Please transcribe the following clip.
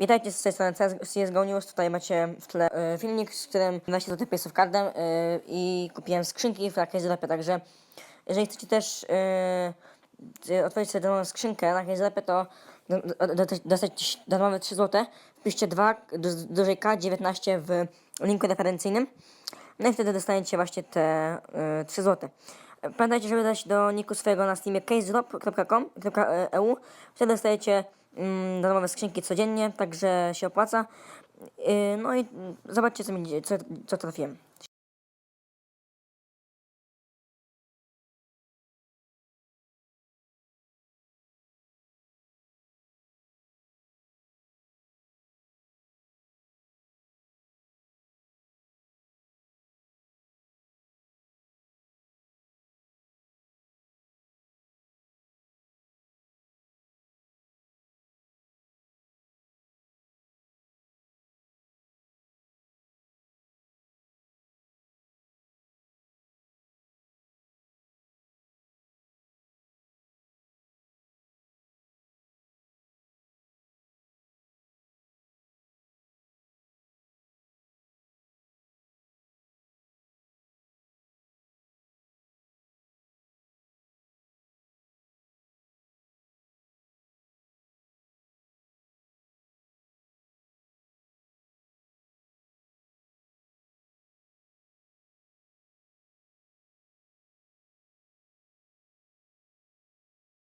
Witajcie z tej strony CSGO News. Tutaj macie w tle y, filmik, z którym się zł z cardem y, i kupiłem skrzynki w jakiejś zlepie, także jeżeli chcecie też y, otworzyć sobie darmową skrzynkę na jakiejś zlepie, to do- do- do- dostać darmowe 3 zł. Wpiszcie 2 do dużej K19 w linku referencyjnym. No i wtedy dostaniecie właśnie te y, 3 zł. Pamiętajcie, żeby dać do niku swojego na Steamie casedrop.com.eu. Wtedy dostajecie darmowe skrzynki codziennie, także się opłaca. Yy, no i mm, zobaczcie, co, mi, co, co trafiłem.